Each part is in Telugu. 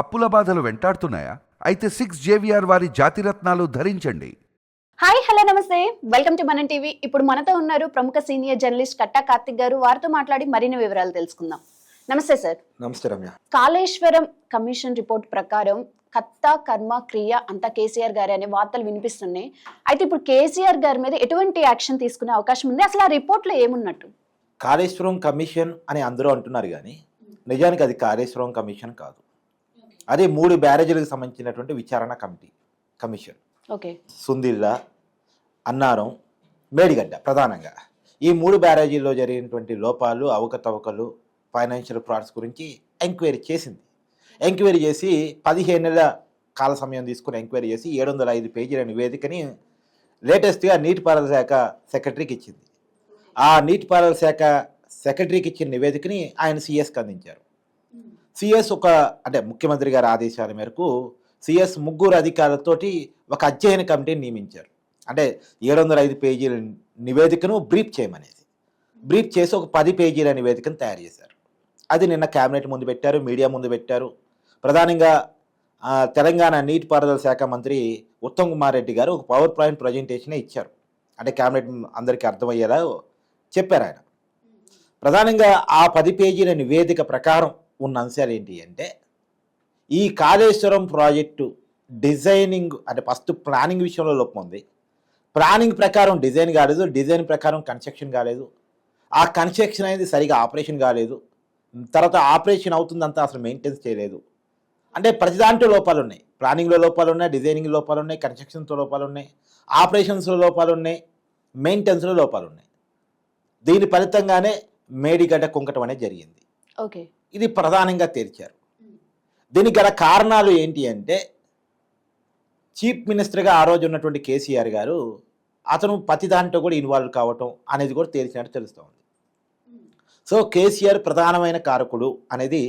అప్పుల బాధలు వెంటాడుతున్నాయా? అయితే సిక్స్ జేవిఆర్ వారి జాతిరత్నాలు ధరించండి. హాయ్ హలో నమస్తే. వెల్కమ్ టు మనం టీవీ ఇప్పుడు మనతో ఉన్నారు ప్రముఖ సీనియర్ జర్నలిస్ట్ కట్టా కార్తిక్ గారు. వారితో మాట్లాడి మరిన్ని వివరాలు తెలుసుకుందాం. నమస్తే సార్. నమస్తే రమ్య. కాళేశ్వరం కమిషన్ రిపోర్ట్ ప్రకారం కర్త కర్మ క్రియ అంతా కేసీఆర్ గారి అనే వార్తలు వినిపిస్తున్నాయి. అయితే ఇప్పుడు కేసీఆర్ గారి మీద ఎటువంటి యాక్షన్ తీసుకునే అవకాశం ఉంది? అసలు ఆ రిపోర్ట్లో ఏమున్నట్టు? కాళేశ్వరం కమిషన్ అని అందరూ అంటున్నారు కానీ నిజానికి అది కాళేశ్వరం కమిషన్ కాదు. అది మూడు బ్యారేజీలకు సంబంధించినటువంటి విచారణ committee commission. Okay. Sundilla Annaram Medigadda ప్రధానంగా. ఈ మూడు బ్యారేజీల్లో జరిగినటువంటి లోపాలు అవకతవకలు ఫైనాన్షియల్ ఫ్రాడ్స్ గురించి ఎంక్వైరీ చేసింది. ఎంక్వైరీ చేసి పదిహేను నెలల కాల సమయం తీసుకుని ఎంక్వైరీ చేసి ఏడు వందల ఐదు పేజీల నివేదికని లేటెస్ట్గా నీటిపారుదల శాఖ సెక్రటరీకి ఇచ్చింది. ఆ నీటిపారుదల శాఖ సెక్రటరీకి ఇచ్చిన నివేదికని ఆయన సిఎస్కి అందించారు. సిఎస్ ఒక అంటే ముఖ్యమంత్రి గారి ఆదేశాల మేరకు సిఎస్ ముగ్గురు అధికారులతోటి ఒక అధ్యయన కమిటీని నియమించారు. అంటే ఏడు వందల ఐదు పేజీల నివేదికను బ్రీఫ్ చేయమనేది. బ్రీఫ్ చేసి ఒక పది పేజీల నివేదికను తయారు చేశారు. అది నిన్న కేబినెట్ ముందు పెట్టారు మీడియా ముందు పెట్టారు. ప్రధానంగా తెలంగాణ నీటిపారుదల శాఖ మంత్రి ఉత్తమ్ కుమార్ రెడ్డి గారు ఒక పవర్ పాయింట్ ప్రజెంటేషనే ఇచ్చారు. అంటే క్యాబినెట్ అందరికీ అర్థమయ్యేలా చెప్పారు ఆయన. ప్రధానంగా ఆ పది పేజీల నివేదిక ప్రకారం ఉన్న అంశాలు ఏంటి అంటే ఈ కాళేశ్వరం ప్రాజెక్టు డిజైనింగ్ అంటే ఫస్ట్ ప్లానింగ్ విషయంలో లోపం ఉంది. ప్లానింగ్ ప్రకారం డిజైన్ కాలేదు డిజైన్ ప్రకారం కన్స్ట్రక్షన్ కాలేదు. ఆ కన్స్ట్రక్షన్ అనేది సరిగా ఆపరేషన్ కాలేదు. తర్వాత ఆపరేషన్ అవుతుందంతా అసలు మెయింటెన్స్ చేయలేదు. అంటే ప్రతి దాంట్లో లోపాలు ఉన్నాయి. ప్లానింగ్లో లోపాలు ఉన్నాయి డిజైనింగ్ లోపాలు ఉన్నాయి కన్స్ట్రక్షన్స్లో లోపాలు ఉన్నాయి ఆపరేషన్స్లో లోపాలు ఉన్నాయి మెయింటెనెన్స్లో లోపాలు ఉన్నాయి. దీని ఫలితంగానే మేడిగడ్డ కుంకటం అనేది జరిగింది. ఓకే. ఇది ప్రధానంగా తేల్చారు. దీనికి గల కారణాలు ఏంటి అంటే చీఫ్ మినిస్టర్గా ఆ రోజు ఉన్నటువంటి కేసీఆర్ గారు అతను ప్రతి దాంట్లో కూడా ఇన్వాల్వ్ కావటం అనేది కూడా తేల్చినట్టు తెలుస్తూ ఉంది. సో కేసీఆర్ ప్రధానమైన కారకుడు అనేది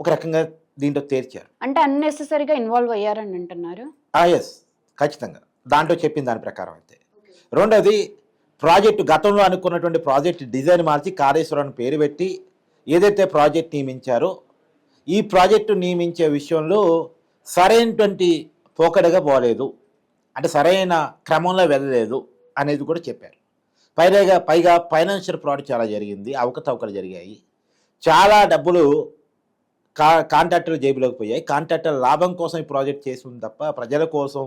ఒక రకంగా దీంట్లో తేల్చారు. అంటే అన్నెసెసరీగా ఇన్వాల్వ్ అయ్యారని అంటున్నారు? ఎస్ ఖచ్చితంగా. దాంట్లో చెప్పిన దాని ప్రకారం అయితే. రెండోది ప్రాజెక్టు గతంలో అనుకున్నటువంటి ప్రాజెక్ట్ డిజైన్ మార్చి కాళేశ్వరం పేరు పెట్టి ఏదైతే ప్రాజెక్ట్ నియమించారో ఈ ప్రాజెక్టు నియమించే విషయంలో సరైనటువంటి పోకడగా పోలేదు. అంటే సరైన క్రమంలో వెళ్ళలేదు అనేది కూడా చెప్పారు. పైగా పైగా ఫైనాన్షియల్ ఫ్రాడ్ చాలా జరిగింది అవకతవకలు జరిగాయి. చాలా డబ్బులు కా కాంట్రాక్టర్ జేబులోకి పోయాయి. కాంట్రాక్టర్ లాభం కోసం ఈ ప్రాజెక్ట్ చేసింది తప్ప ప్రజల కోసం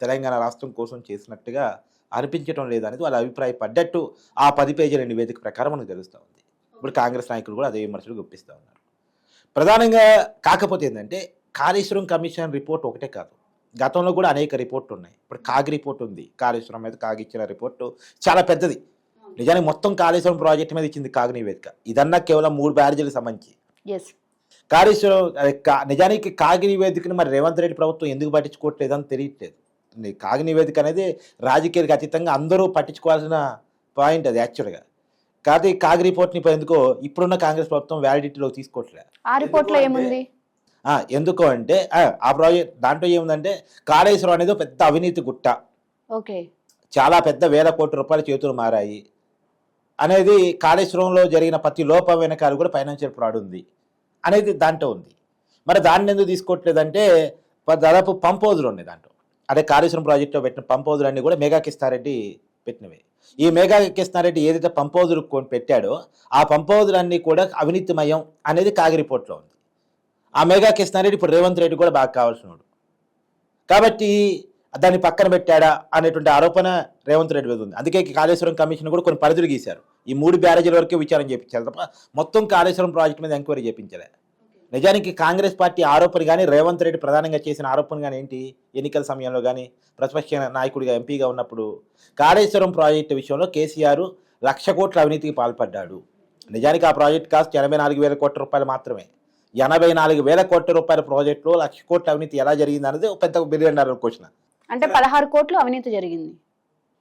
తెలంగాణ రాష్ట్రం కోసం చేసినట్టుగా అనిపించడం లేదనేది వాళ్ళ అభిప్రాయపడ్డట్టు ఆ పది పేజీల నివేదిక ప్రకారం మనకు తెలుస్తూ ఉంది. ఇప్పుడు కాంగ్రెస్ నాయకులు కూడా అదే విమర్శలు గుప్పిస్తూ ఉన్నారు. ప్రధానంగా కాకపోతే ఏంటంటే కాళేశ్వరం కమిషన్ రిపోర్ట్ ఒకటే కాదు. గతంలో కూడా అనేక రిపోర్ట్లు ఉన్నాయి. ఇప్పుడు కాగ్ రిపోర్ట్ ఉంది. కాళేశ్వరం మీద కాగ్ ఇచ్చిన రిపోర్టు చాలా పెద్దది. నిజానికి మొత్తం కాళేశ్వరం ప్రాజెక్ట్ మీద ఇచ్చింది కాగ్ నివేదిక. ఇదన్నా కేవలం మూడు బ్యారేజీలకు సంబంధించి. కాళేశ్వరం నిజానికి కాగి నివేదికను మరి రేవంత్ రెడ్డి ప్రభుత్వం ఎందుకు పట్టించుకోవట్లేదని తెలియట్లేదు. కాగి నివేదిక అనేది రాజకీయాలకు అతీతంగా అందరూ పట్టించుకోవాల్సిన పాయింట్ అది యాక్చువల్గా. కాదు ఈ కాగి రిపోర్ట్ని ఇప్పుడు ఎందుకో ఇప్పుడున్న కాంగ్రెస్ ప్రభుత్వం వ్యాలిడిటీలో తీసుకోవట్లేదు ఆ రిపోర్ట్లో ఏముంది? ఆ, ఎందుకు అంటే ఆ, ప్రాజెక్ట్ దాంట్లో ఏముందంటే కాళేశ్వరం అనేది పెద్ద అవినీతి గుట్ట. ఓకే. చాలా పెద్ద వేల కోట్ల రూపాయల చేతులు మారాయి. అనేది కాళేశ్వరంలో జరిగిన ప్రతి లోపం వెనకాల కూడా ఫైనాన్షియల్ ఫ్రాడ్ ఉంది. అనేది దాంట్లో ఉంది. మరి దాన్ని ఎందుకు తీసుకోవట్లేదంటే దాదాపు పంప్ హౌజులు ఉన్నాయి దాంట్లో. అదే కాళేశ్వరం ప్రాజెక్టులో పెట్టిన పంప్ హౌజులు అన్నీ కూడా మెగా కిస్తారెడ్డి పెట్టినవి. ఈ మేఘా కృష్ణారెడ్డి ఏదైతే పంప్ కొని పెట్టాడో ఆ పంప్ కూడా అవినీతిమయం అనేది కాగి రిపోర్ట్లో ఉంది. ఆ మేఘా కృష్ణారెడ్డి ఇప్పుడు రేవంత్ రెడ్డి కూడా బాగా కావాల్సినోడు. కాబట్టి దాన్ని పక్కన పెట్టాడా అనేటువంటి ఆరోపణ రేవంత్ రెడ్డి మీద ఉంది. అందుకే కాళేశ్వరం కమిషన్ కూడా కొన్ని పరిధులు గీశారు. ఈ మూడు బ్యారేజీల వరకే విచారణ చేయించారు తప్ప మొత్తం కాళేశ్వరం ప్రాజెక్ట్ మీద ఎంక్వైరీ చేయించలే నిజానికి కాంగ్రెస్ పార్టీ ఆరోపణ కానీ రేవంత్ రెడ్డి ప్రధానంగా చేసిన ఆరోపణ కానీ ఏంటి? ఎన్నికల సమయంలో కానీ ప్రతిపక్ష నాయకుడిగా ఎంపీగా ఉన్నప్పుడు కాళేశ్వరం ప్రాజెక్టు విషయంలో కేసీఆర్ లక్ష కోట్ల అవినీతికి పాల్పడ్డాడు. నిజానికి ఆ ప్రాజెక్ట్ కాస్ట్ ఎనభై నాలుగు వేల కోట్ల రూపాయలు మాత్రమే. ఎనభై నాలుగు వేల కోట్ల రూపాయల ప్రాజెక్టులో లక్ష కోట్ల అవినీతి ఎలా జరిగింది అనేది ఒక పెద్ద బిలియన్ డాలర్ క్వశ్చన్. అంటే పదహారు కోట్లు అవినీతి జరిగింది.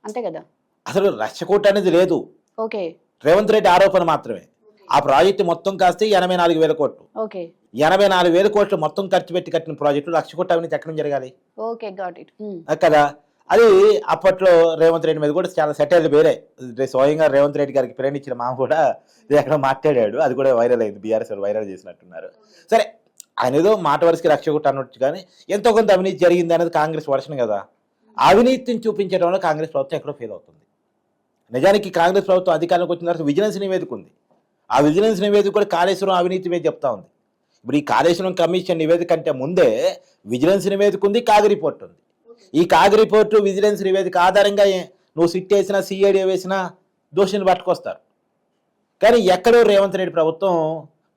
అంతే కదా? అసలు లక్ష కోట్ల అనేది లేదు. ఓకే. రేవంత్ రెడ్డి ఆరోపణ మాత్రమే. ఆ ప్రాజెక్టు మొత్తం కాస్తే ఎనభై నాలుగు వేల కోట్లు. ఎనభై నాలుగు వేల కోట్లు మొత్తం ఖర్చు పెట్టి కట్టిన ప్రాజెక్టు లక్ష కోట్ల అవినీతి ఎక్కడ జరగాలి. కదా? అది అప్పట్లో రేవంత్ రెడ్డి మీద కూడా చాలా సెటిల్ వేరే. స్వయంగా రేవంత్ రెడ్డి గారికి ప్రేరణ ఇచ్చిన మామ కూడా ఇది ఎక్కడ మాట్లాడాడు. అది కూడా వైరల్ అయింది. బీఆర్ఎస్ వైరల్ చేసినట్టున్నారు. సరే ఆయన ఏదో మాట వరుసకి రక్షకుట్టు అనొచ్చు కానీ ఎంతో కొంత అవినీతి జరిగింది అనేది కాంగ్రెస్ వర్షన్ కదా. అవినీతిని చూపించడంలో కాంగ్రెస్ ప్రభుత్వం ఎక్కడో ఫెయిల్ అవుతుంది. నిజానికి కాంగ్రెస్ ప్రభుత్వం అధికారంలోకి వచ్చిన తర్వాత విజిలెన్స్ నివేదిక ఉంది. ఆ విజిలెన్స్ నివేదిక కూడా కాళేశ్వరం అవినీతి మీద చెప్తా ఉంది. ఇప్పుడు ఈ కాళేశ్వరం కమిషన్ నివేదిక కంటే ముందే విజిలెన్స్ నివేదిక ఉంది కాగ్ రిపోర్ట్ ఉంది. ఈ కాగ్ రిపోర్టు విజిలెన్స్ నివేదిక ఆధారంగా నువ్వు సిట్ వేసినా సిఐడి వేసినా దోషిని పట్టుకొస్తారు. కానీ ఎక్కడో రేవంత్ రెడ్డి ప్రభుత్వం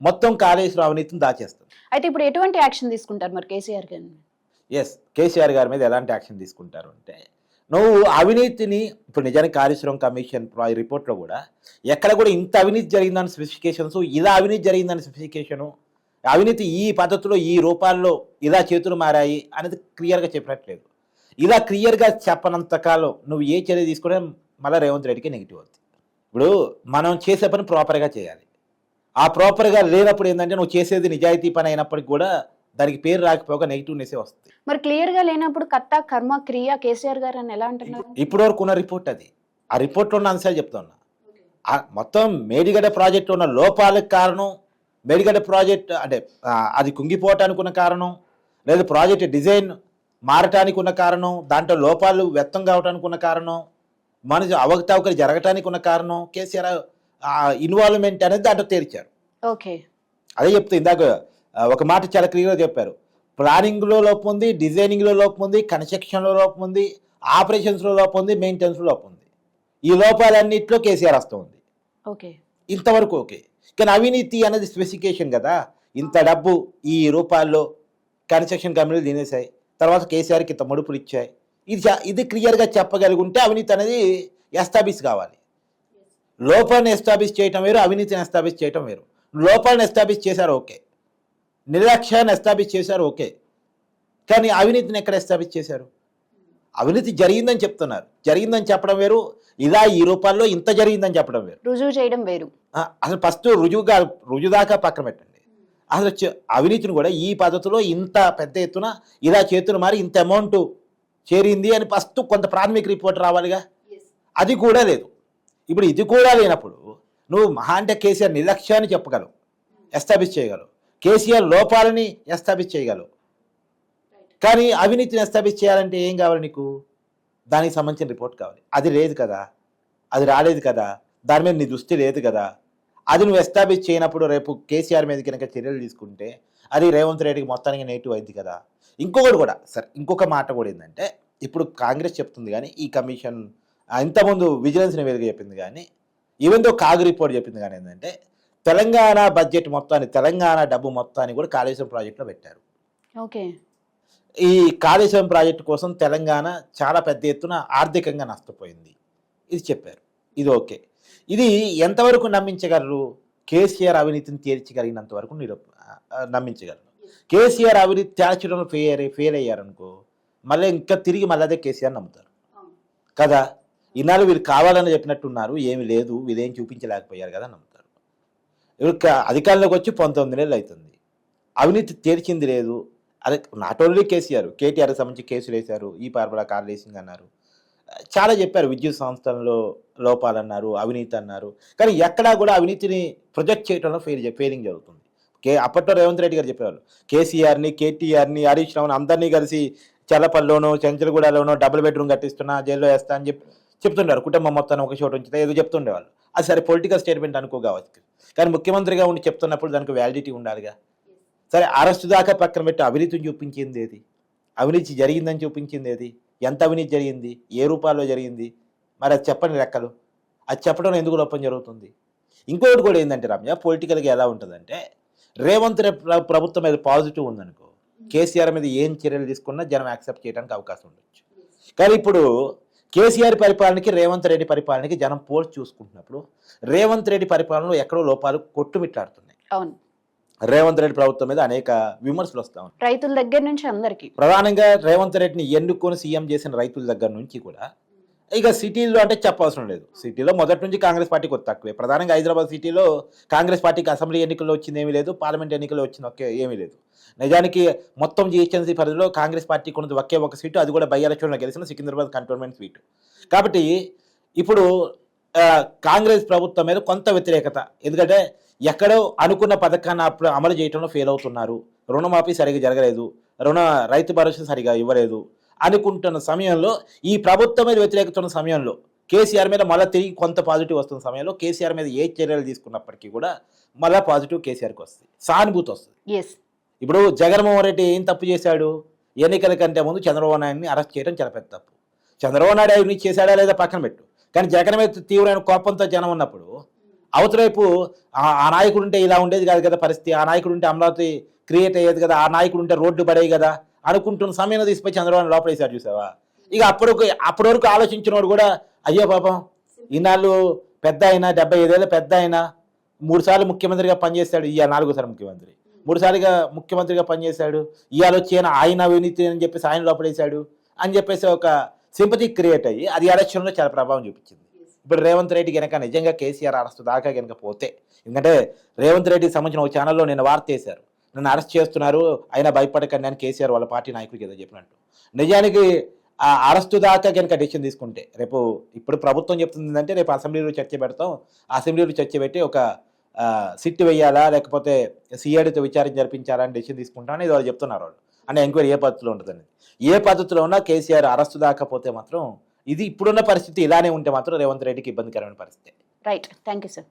మొత్తం కాళేశ్వరం అవినీతిని దాచేస్తుంది. అయితే ఇప్పుడు ఎటువంటి యాక్షన్ తీసుకుంటారు మరి కేసీఆర్ గారిని ఎస్ కేసీఆర్ గారి మీద ఎలాంటి యాక్షన్ తీసుకుంటారు అంటే నువ్వు అవినీతిని ఇప్పుడు నిజానికి కార్యశ్రమం కమిషన్ రిపోర్ట్లో కూడా ఎక్కడ కూడా ఇంత అవినీతి జరిగిందని స్పెసిఫికేషన్స్ ఇలా అవినీతి జరిగిందని స్పెసిఫికేషను అవినీతి ఈ పద్ధతిలో ఈ రూపాల్లో ఇలా చేతులు మారాయి అనేది క్లియర్గా చెప్పినట్లేదు. ఇలా క్లియర్గా చెప్పనంత కాలం నువ్వు ఏ చర్య తీసుకునే మళ్ళీ రేవంత్ రెడ్డికి నెగిటివ్ అవుతుంది ఇప్పుడు మనం చేసే పని ప్రాపర్గా చేయాలి. ఆ ప్రాపర్గా లేనప్పుడు ఏంటంటే నువ్వు చేసేది నిజాయితీ పని అయినప్పటికీ కూడా దానికి పేరు రాకపోగా నెగిటివ్నెస్సే వస్తుంది. మరి క్లియర్గా లేనప్పుడు కత్త కర్మ క్రియ కేసీఆర్ గారు అని ఎలా అంటున్నారు? ఇప్పటి వరకు ఉన్న రిపోర్ట్ అది. ఆ రిపోర్ట్లో ఉన్న అంశాలు చెప్తా ఉన్నా. ఆ మొత్తం మేడిగడ్డ ప్రాజెక్టు ఉన్న లోపాలకు కారణం మేడిగడ్డ ప్రాజెక్ట్ అంటే అది కుంగిపోవటానికి ఉన్న కారణం లేదా ప్రాజెక్ట్ డిజైన్ మారటానికి ఉన్న కారణం దాంట్లో లోపాలు వ్యక్తం కావటానికి ఉన్న కారణం మనిషి అవకతవకలు జరగటానికి ఉన్న కారణం కేసీఆర్ ఇన్వాల్వ్మెంట్ అనేది దాంట్లో తేల్చారు. ఓకే. అదే చెప్తే ఇందాక ఒక మాట చాలా క్లియర్గా చెప్పారు. ప్లానింగ్లో లోపం ఉంది డిజైనింగ్లో లోపం ఉంది కన్స్ట్రక్షన్లో లోపం ఉంది ఆపరేషన్స్లో లోపం ఉంది మెయింటెనెన్స్లో లోపం ఉంది. ఈ లోపాలన్నింటిలో కేసీఆర్ వస్తూ ఉంది. ఓకే. ఇంతవరకు ఓకే. కానీ అవినీతి అనేది స్పెసిఫికేషన్ కదా. ఇంత డబ్బు ఈ రూపాల్లో కన్స్ట్రక్షన్ కంపెనీలు తినేసాయి తర్వాత కేసీఆర్కి ఇంత ముడుపులు ఇచ్చాయి. ఇది ఇది క్లియర్గా చెప్పగలిగుంటే అవినీతి అనేది ఎస్టాబ్లిష్ కావాలి. లోపాన్ని ఎస్టాబ్లిష్ చేయటం వేరు అవినీతిని ఎస్టాబ్లిష్ చేయటం వేరు. లోపాలను ఎస్టాబ్లిష్ చేశారు ఓకే. నిర్లక్ష్యాన్ని ఎస్టాబ్లిష్ చేశారు ఓకే. కానీ అవినీతిని ఎక్కడ ఎస్టాబ్లిష్ చేశారు? అవినీతి జరిగిందని చెప్తున్నారు. జరిగిందని చెప్పడం వేరు ఇలా ఈ రూపాల్లో ఇంత జరిగిందని చెప్పడం వేరు. రుజువు చేయడం వేరు. అసలు ఫస్ట్ రుజువుగా రుజువు దాకా పక్కన పెట్టండి. అసలు అవినీతిని కూడా ఈ పద్ధతిలో ఇంత పెద్ద ఎత్తున ఇలా చేతులు మారి ఇంత అమౌంట్ చేరింది అని ఫస్ట్ కొంత ప్రాథమిక రిపోర్ట్ రావాలిగా? అది కూడా లేదు. ఇప్పుడు ఇది కూడా లేనప్పుడు నువ్వు మహా అంటే కేసీఆర్ నిర్లక్ష్యాన్ని చెప్పగలవు ఎస్టాబ్లిష్ చేయగలవు. కేసీఆర్ లోపాలని ఎస్టాబ్లిష్ చేయగలవు. కానీ అవినీతిని ఎస్టాబ్లిష్ చేయాలంటే ఏం కావాలి నీకు? దానికి సంబంధించిన రిపోర్ట్ కావాలి. అది లేదు కదా. అది రాలేదు కదా. దాని మీద నీ దృష్టి లేదు కదా. అది నువ్వు ఎస్టాబ్లిష్ చేయనప్పుడు రేపు కేసీఆర్ మీద కనుక చర్యలు తీసుకుంటే అది రేవంత్ రెడ్డికి మొత్తానికి నెగిటివ్ అయింది కదా. ఇంకొకటి కూడా సరే ఇంకొక మాట కూడా ఏంటంటే ఇప్పుడు కాంగ్రెస్ చెప్తుంది కానీ ఈ కమిషన్ ఇంతకుముందు విజిలెన్స్ నివేదిక చెప్పింది కానీ ఈవెన్ దో కాగు రిపోర్ట్ చెప్పింది కానీ ఏంటంటే తెలంగాణ బడ్జెట్ మొత్తాన్ని తెలంగాణ డబ్బు మొత్తాన్ని కూడా కాళేశ్వరం ప్రాజెక్టులో పెట్టారు. ఓకే. ఈ కాళేశ్వరం ప్రాజెక్టు కోసం తెలంగాణ చాలా పెద్ద ఎత్తున ఆర్థికంగా నష్టపోయింది. ఇది చెప్పారు. ఇది ఓకే. ఇది ఎంతవరకు నమ్మించగలరు? కేసీఆర్ అవినీతిని తీర్చగలిగినంత వరకు నిరూ ఆ, నమ్మించగలరు. కేసీఆర్ అవినీతి తేల్చడంలో ఫెయిల్ ఫెయిల్ అయ్యారనుకో మళ్ళీ ఇంకా తిరిగి మళ్ళీ అదే కేసీఆర్ నమ్ముతారు. కదా? ఇన్నాళ్ళు వీరు కావాలని చెప్పినట్టున్నారు ఏమి లేదు వీరేం చూపించలేకపోయారు కదా నమ్ముతారు. ఇప్పుడు అధికారంలోకి వచ్చి పంతొమ్మిది నెలలు అవుతుంది. అవినీతి తీర్చింది లేదు. అదే నాట్ ఓన్లీ కేసీఆర్ కేటీఆర్కి సంబంధించి కేసులు వేశారు ఈ పార్బలా కార్ రేసింగ్ అన్నారు. చాలా చెప్పారు విద్యుత్ సంస్థల్లో లోపాలు అన్నారు అవినీతి అన్నారు. కానీ ఎక్కడా కూడా అవినీతిని ప్రొజెక్ట్ చేయడంలో ఫెయిల్ ఫెయిలింగ్ జరుగుతుంది. కే అప్పట్లో రేవంత్ రెడ్డి గారు చెప్పేవారు కేసీఆర్ని కేటీఆర్ని హరీష్ రావుని అందరినీ కలిసి చల్లపల్లిలోనో చెంచలగూడలోనో డబుల్ బెడ్రూమ్ కట్టిస్తున్నా జైల్లో వేస్తా అని చెప్పి చెప్తుంటారు కుటుంబం మొత్తాన్ని ఒక చోట ఉంచితే ఏదో చెప్తుండేవాళ్ళు. అది సరే పొలిటికల్ స్టేట్మెంట్ అనుకోవచ్చు కానీ ముఖ్యమంత్రిగా ఉండి చెప్తున్నప్పుడు దానికి వ్యాలిడిటీ ఉండాలిగా. సరే అరెస్టు దాకా పక్కన పెట్టి అవినీతిని చూపించింది ఏది? అవినీతి జరిగిందని చూపించింది ఏది? ఎంత అవినీతి జరిగింది? ఏ రూపాల్లో జరిగింది? మరి అది చెప్పని లెక్కలు. అది చెప్పడం ఎందుకు లోపం జరుగుతుంది? ఇంకొకటి కూడా ఏంటంటే రమ్య పొలిటికల్గా ఎలా ఉంటుందంటే రేవంత్ రెడ్డి ప్రభుత్వం మీద పాజిటివ్ ఉందనుకో కేసీఆర్ మీద ఏం చర్యలు తీసుకున్నా జనం యాక్సెప్ట్ చేయడానికి అవకాశం ఉండొచ్చు. కానీ ఇప్పుడు కేసీఆర్ పరిపాలనకి రేవంత్ రెడ్డి పరిపాలనకి జనం పోల్చి చూసుకుంటున్నప్పుడు రేవంత్ రెడ్డి పరిపాలనలో ఎక్కడో లోపాలు కొట్టుమిట్టాడుతున్నాయి. అవును. రేవంత్ రెడ్డి ప్రభుత్వం మీద అనేక విమర్శలు వస్తా ఉన్నాయి రైతుల దగ్గర నుంచి అందరికి. ప్రధానంగా రేవంత్ రెడ్డిని ఎన్నుకొని సీఎం చేసిన రైతుల దగ్గర నుంచి కూడా ఇక సిటీలో అంటే చెప్పవసరం లేదు. సిటీలో మొదటి నుంచి కాంగ్రెస్ పార్టీకి కొద్ది తక్కువే. ప్రధానంగా హైదరాబాద్ సిటీలో కాంగ్రెస్ పార్టీకి అసెంబ్లీ ఎన్నికల్లో వచ్చింది ఏమీ లేదు. పార్లమెంట్ ఎన్నికల్లో వచ్చింది ఒకే ఏమీ లేదు. నిజానికి మొత్తం జిహెచ్ఎంసీ పరిధిలో కాంగ్రెస్ పార్టీకి ఉన్నది ఒకే ఒక సీటు అది కూడా బై ఎలక్షన్లో గెలిచిన సికింద్రాబాద్ కంటోన్మెంట్ సీటు. కాబట్టి ఇప్పుడు కాంగ్రెస్ ప్రభుత్వం మీద కొంత వ్యతిరేకత. ఎందుకంటే ఎక్కడో అనుకున్న పథకాన్ని అప్పుడు అమలు చేయడంలో ఫెయిల్ అవుతున్నారు. రుణమాఫీ సరిగా జరగలేదు. రుణ రైతు భరోసా సరిగా ఇవ్వలేదు. అనుకుంటున్న సమయంలో ఈ ప్రభుత్వం మీద వ్యతిరేకుతున్న సమయంలో కేసీఆర్ మీద మళ్ళీ తిరిగి కొంత పాజిటివ్ వస్తున్న సమయంలో కేసీఆర్ మీద ఏ చర్యలు తీసుకున్నప్పటికీ కూడా మళ్ళీ పాజిటివ్ కేసీఆర్కి వస్తుంది సానుభూతి వస్తుంది. ఇప్పుడు జగన్మోహన్ రెడ్డి ఏం తప్పు చేశాడు? ఎన్నికల కంటే ముందు చంద్రబాబు నాయుడిని అరెస్ట్ చేయడం చాలా పెద్ద తప్పు. చంద్రబాబు నాయుడు అవినీతి చేశాడా లేదా పక్కన పెట్టు. కానీ జగన్ మీద తీవ్రమైన కోపంతో జనం ఉన్నప్పుడు అవతలైపు ఆ- ఆ నాయకుడు ఉంటే ఇలా ఉండేది కాదు కదా పరిస్థితి. ఆ నాయకుడు ఉంటే అమరావతి క్రియేట్ అయ్యేది కదా ఆ నాయకుడు ఉంటే రోడ్డు పడేవి కదా. అనుకుంటున్న సమయంలో తీసుకొచ్చి చంద్రబాబు లోపలేసారు చూసావా? ఇక అప్పుడు అప్పటి వరకు ఆలోచించినోడు కూడా అయ్యో పాపం ఈనాళ్ళు పెద్ద అయినా డెబ్బై ఐదేళ్ళ పెద్ద అయినా మూడుసార్లు ముఖ్యమంత్రిగా పనిచేశాడు ఇవాళ నాలుగోసారి ముఖ్యమంత్రి. మూడు సార్లుగా ముఖ్యమంత్రిగా పనిచేశాడు ఇవాళ వచ్చి ఆయన ఆయన అవినీతి అని చెప్పేసి ఆయన లోపడేశాడు అని చెప్పేసి ఒక సింపతి క్రియేట్ అయ్యి అది ఎలక్షన్లో చాలా ప్రభావం చూపించింది. ఇప్పుడు రేవంత్ రెడ్డి కనుక నిజంగా కేసీఆర్ అరెస్ట్ దాకా కనుక పోతే ఎందుకంటే రేవంత్ రెడ్డికి సంబంధించిన ఒక ఛానల్లో నేను వార్త వేశారు. నన్ను అరెస్ట్ చేస్తున్నారు అయినా భయపడకండి అని కేసీఆర్ వాళ్ళ పార్టీ నాయకుడికి ఏదో చెప్పినట్టు. నిజానికి ఆ అరెస్టు దాకా కనుక డిసిషన్ తీసుకుంటే రేపు ఇప్పుడు ప్రభుత్వం చెప్తుంది అంటే రేపు అసెంబ్లీలో చర్చ పెడతాం. అసెంబ్లీలో చర్చ పెట్టి ఒక సిట్ వేయాలా లేకపోతే సిఐడితో విచారణ జరిపించాలా అని డెసిషన్ తీసుకుంటామని ఇది వాళ్ళు చెప్తున్నారు వాళ్ళు. అంటే ఎంక్వైరీ ఏ పద్ధతిలో ఉంటుందని ఏ పద్ధతిలో ఉన్నా కేసీఆర్ అరెస్టు దాకపోతే మాత్రం ఇది ఇప్పుడున్న పరిస్థితి ఇలానే ఉంటే మాత్రం రేవంత్ రెడ్డికి ఇబ్బందికరమైన పరిస్థితి. Right thank you sir